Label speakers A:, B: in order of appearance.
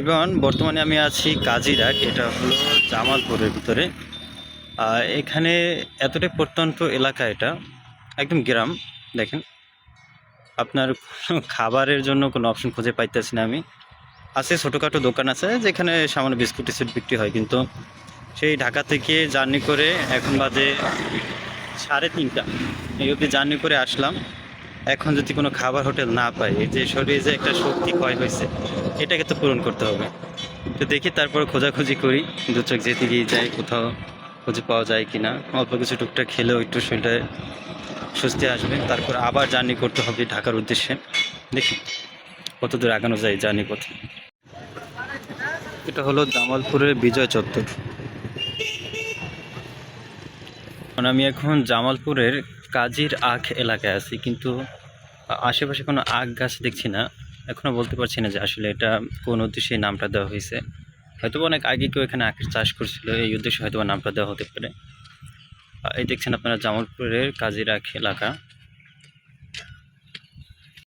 A: এবং বর্তমানে আমি আছি কাজিরাট, এটা হলো জামালপুরের ভিতরে। এখানে এতটাই প্রত্যন্ত এলাকা এটা, একদম গ্রাম, দেখেন। আপনার খাবারের জন্য কোনো অপশন খুঁজে পাইতেছি না আমি। আছে ছোটোখাটো দোকান আছে, যেখানে সামান্য বিস্কুট টিস্কুট বিক্রি হয়, কিন্তু সেই ঢাকা থেকে জার্নি করে এখন বাজে সাড়ে তিনটা। এই অবধি জার্নি করে আসলাম। এখন যদি কোনো খাবার হোটেল না পাই এই যে শরীরে যে একটা শক্তি ক্ষয় হয়েছে, এটাকে তো পূরণ করতে হবে। তো দেখি তারপর খোঁজাখুঁজি করি দু চোখ যেতে গিয়ে যাই কোথাও খুঁজে পাওয়া যায় কি না অল্প কিছু টুকটাক খেলেও একটু শরীরটা সুস্থে আসবে। তারপর আবার জার্নি করতে হবে ঢাকার উদ্দেশ্যে। দেখি কত দূর আগানো যায় জার্নি পথে এটা হলো জামালপুরের বিজয় চত্বর। আমি এখন জামালপুরের কাজীর আখ এলাকায় আছি, কিন্তু আশেপাশে কোনো আখ গাছ দেখছি না। এখনও বলতে পারছি না যে আসলে এটা কোন উদ্দেশ্যে নামটা দেওয়া হয়েছে। হয়তো অনেক আগে কেউ এখানে আখের চাষ করছিল, এই উদ্দেশ্যে হয়তো নামটা দেওয়া হতে পারে। এই দেখছেন আপনারা জামালপুরের কাজীর আখ এলাকা।